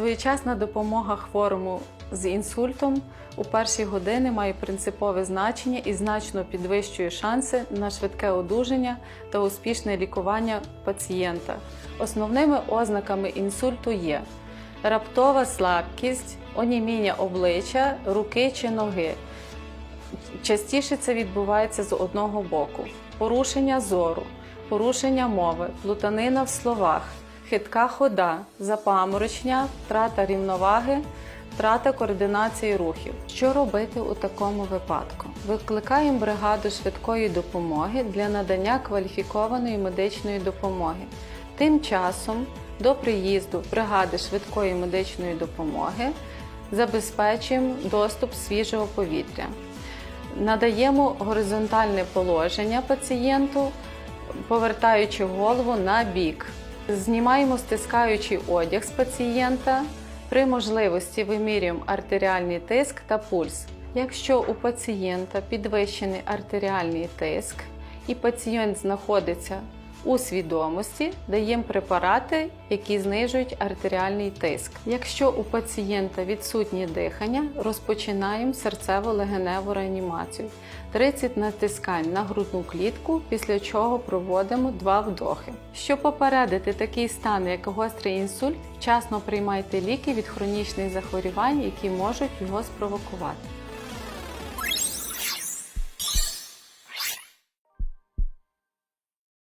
Своєчасна допомога хворому з інсультом у перші години має принципове значення і значно підвищує шанси на швидке одужання та успішне лікування пацієнта. Основними ознаками інсульту є раптова слабкість, оніміння обличчя, руки чи ноги. Частіше це відбувається з одного боку: порушення зору, порушення мови, плутанина в словах, хитка хода, запаморочення, втрата рівноваги, втрата координації рухів. Що робити у такому випадку? Викликаємо бригаду швидкої допомоги для надання кваліфікованої медичної допомоги. Тим часом до приїзду бригади швидкої медичної допомоги забезпечуємо доступ свіжого повітря. Надаємо горизонтальне положення пацієнту, повертаючи голову на бік. Знімаємо стискаючий одяг з пацієнта. При можливості вимірюємо артеріальний тиск та пульс. Якщо у пацієнта підвищений артеріальний тиск і пацієнт знаходиться у свідомості, даємо препарати, які знижують артеріальний тиск. Якщо у пацієнта відсутнє дихання, розпочинаємо серцево-легеневу реанімацію. 30 натискань на грудну клітку, після чого проводимо два вдохи. Щоб попередити такий стан, як гострий інсульт, вчасно приймайте ліки від хронічних захворювань, які можуть його спровокувати.